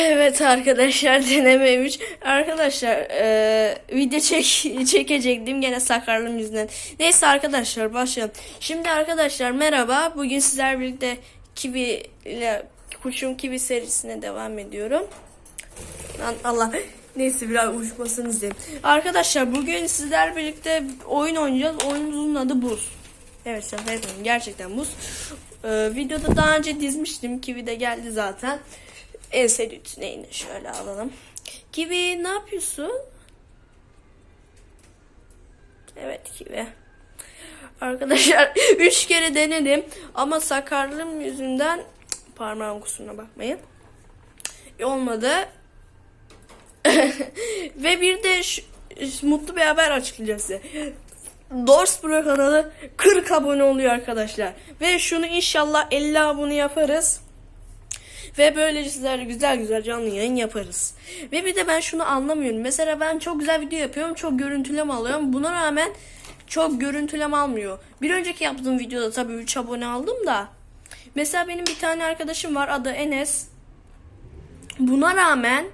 Evet arkadaşlar deneme 3. Arkadaşlar e, video çek çekecektim gene sakarlığım yüzünden. Neyse arkadaşlar başlayalım. Şimdi arkadaşlar merhaba. Bugün sizler birlikte Kiwi ile Kuşum Kiwi serisine devam ediyorum. Lan Allah neyse biraz uçmasınız diyeyim. Arkadaşlar bugün sizler birlikte oyun oynayacağız. Oyunumuzun adı Buz. Evet şaka. Gerçekten buz. Ee, videoda daha önce dizmiştim. Kiwi de geldi zaten. Ense neyini şöyle alalım. Kiwi ne yapıyorsun? Evet Kiwi. Arkadaşlar 3 kere denedim ama sakarlığım yüzünden parmağım kusuruna bakmayın. Olmadı. Ve bir de mutlu bir haber açıklayacağım size. Dors Pro kanalı 40 abone oluyor arkadaşlar. Ve şunu inşallah 50 abone yaparız. Ve böylece sizlerle güzel güzel canlı yayın yaparız. Ve bir de ben şunu anlamıyorum. Mesela ben çok güzel video yapıyorum. Çok görüntüleme alıyorum. Buna rağmen çok görüntüleme almıyor. Bir önceki yaptığım videoda tabii 3 abone aldım da. Mesela benim bir tane arkadaşım var. Adı Enes. Buna rağmen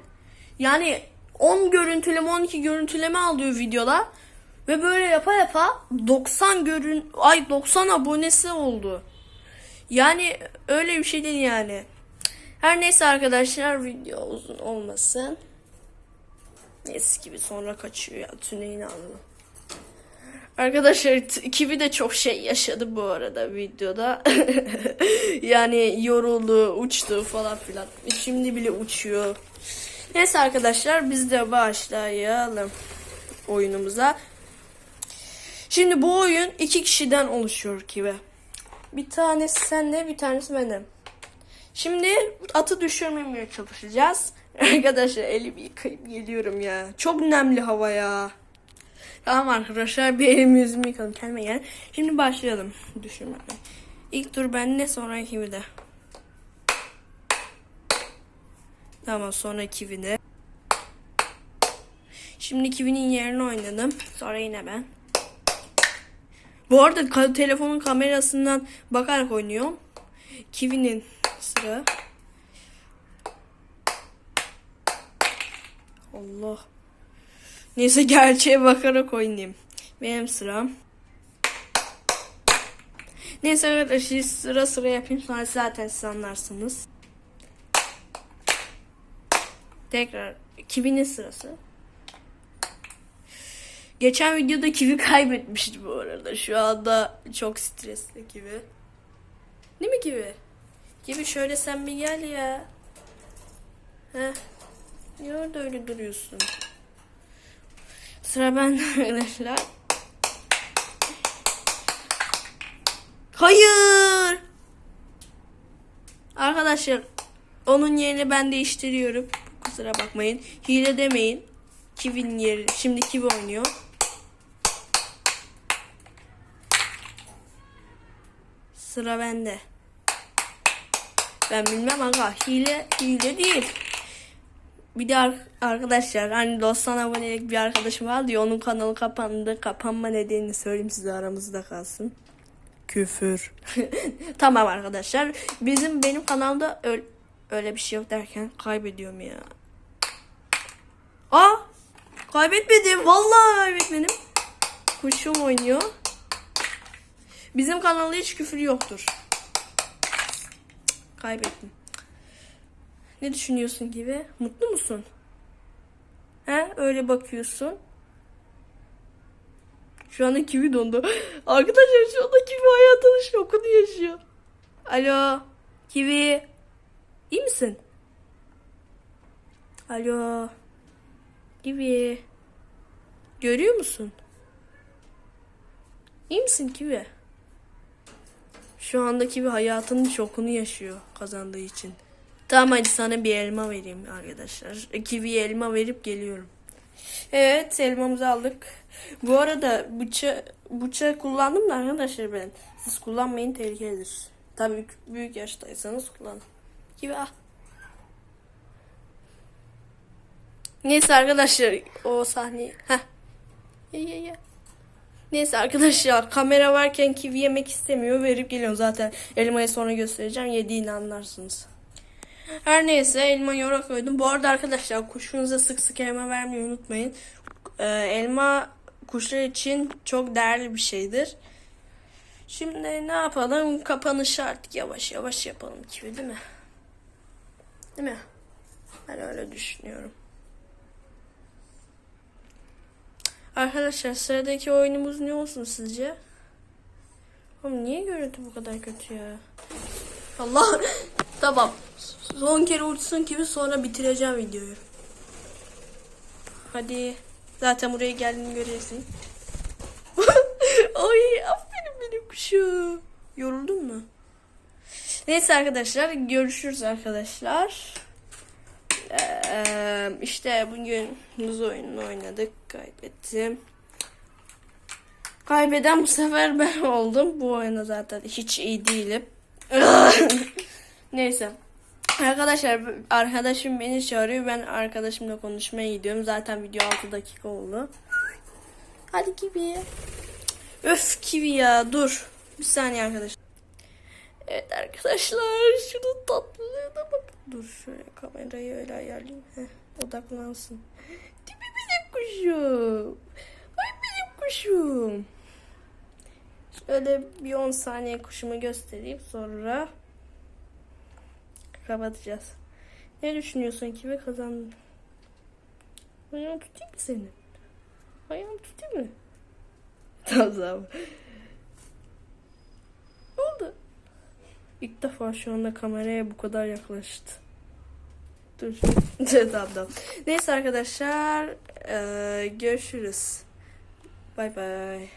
yani 10 görüntüleme 12 görüntüleme alıyor videoda. Ve böyle yapa yapa 90 görün ay 90 abonesi oldu. Yani öyle bir şey değil yani. Her neyse arkadaşlar video uzun olmasın. Neyse gibi sonra kaçıyor ya tüneyin aldı. Arkadaşlar Kivi de çok şey yaşadı bu arada videoda. yani yoruldu, uçtu falan filan. Şimdi bile uçuyor. Neyse arkadaşlar biz de başlayalım oyunumuza. Şimdi bu oyun iki kişiden oluşuyor Kivi. Bir tanesi sende, bir tanesi bende. Şimdi atı düşürmemeye çalışacağız. Arkadaşlar elimi yıkayıp geliyorum ya. Çok nemli hava ya. Tamam arkadaşlar bir elimi yüzümü yıkadım kendime gel. Şimdi başlayalım düşürmeye. İlk tur bende sonra Kivi'de. Tamam sonra Kivi'de. Şimdi Kivi'nin yerine oynadım. Sonra yine ben. Bu arada telefonun kamerasından bakarak oynuyorum. Kivi'nin sıra. Allah. Neyse gerçeğe bakarak oynayayım. Benim sıram. Neyse arkadaşlar sıra sıra yapayım sonra zaten siz anlarsınız. Tekrar Kivi'nin sırası. Geçen videoda Kivi kaybetmişti bu arada. Şu anda çok stresli Kivi. Değil mi Kivi? Kivi şöyle sen bir gel ya. Heh. Niye orada öyle duruyorsun? Sıra bende arkadaşlar. Hayır. Arkadaşlar onun yerini ben değiştiriyorum. Kusura bakmayın. Hile demeyin. Kivi'nin yeri. Şimdi Kivi oynuyor. Sıra bende. Ben bilmem aga. Hile, hile değil. Bir de ar- arkadaşlar hani 90 abonelik bir arkadaşım vardı ya onun kanalı kapandı. Kapanma nedenini söyleyeyim size aramızda kalsın. Küfür. tamam arkadaşlar. Bizim benim kanalda öyle, öyle bir şey yok derken kaybediyorum ya. Aa! Kaybetmedim. Vallahi kaybetmedim. Kuşum oynuyor. Bizim kanalda hiç küfür yoktur. Kaybettim. Ne düşünüyorsun gibi? Mutlu musun? He? Öyle bakıyorsun. Şu anda kivi dondu. Arkadaşlar şu anda kivi hayatının şokunu yaşıyor. Alo. Kivi. İyi misin? Alo. Kivi. Görüyor musun? İyi misin Kivi? Şu anda Kivi hayatının şokunu yaşıyor kazandığı için. Tamam hadi sana bir elma vereyim arkadaşlar. Kivi'ye elma verip geliyorum. Evet elmamızı aldık. Bu arada bıça bıçağı kullandım da arkadaşlar ben. Siz kullanmayın tehlikelidir. Tabii büyük, yaştaysanız kullanın. Kivi al. Neyse arkadaşlar o sahne. Heh. Ye ye ye. Neyse arkadaşlar kamera varken kivi yemek istemiyor verip geliyorum zaten elmayı sonra göstereceğim yediğini anlarsınız. Her neyse elma yora koydum. Bu arada arkadaşlar kuşunuza sık sık elma vermeyi unutmayın. Ee, elma kuşlar için çok değerli bir şeydir. Şimdi ne yapalım? Kapanışı artık yavaş yavaş yapalım gibi değil mi? Değil mi? Ben öyle düşünüyorum. Arkadaşlar sıradaki oyunumuz ne olsun sizce? Oğlum niye görüntü bu kadar kötü ya? Allah. tamam. Son kere uçsun gibi sonra bitireceğim videoyu. Hadi. Zaten buraya geldiğini göreceksin. Ay aferin benim kuşum. Yoruldun mu? Neyse arkadaşlar görüşürüz arkadaşlar. Ee, işte bugün muz oyununu oynadık. Kaybettim. Kaybeden bu sefer ben oldum. Bu oyuna zaten hiç iyi değilim. Neyse. Arkadaşlar arkadaşım beni çağırıyor. Ben arkadaşımla konuşmaya gidiyorum. Zaten video 6 dakika oldu. Hadi kivi. Öf kivi ya dur. Bir saniye arkadaşlar. Evet arkadaşlar şunun tatlılığına bak. Dur şöyle kamerayı öyle ayarlayayım. Heh, odaklansın. Tipi benim kuşum. Ay benim kuşum. Şöyle bir 10 saniye kuşumu göstereyim sonra kapatacağız. Ne düşünüyorsun ki ve kazandın? Ayağım tutayım mı seni? Ayağım tutayım mı? Tamam. Ne oldu? İlk defa şu anda kameraya bu kadar yaklaştı. Dur. tamam tamam. Neyse arkadaşlar. eee, görüşürüz. Bay bay.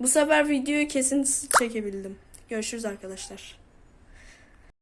Bu sefer videoyu kesintisiz çekebildim. Görüşürüz arkadaşlar.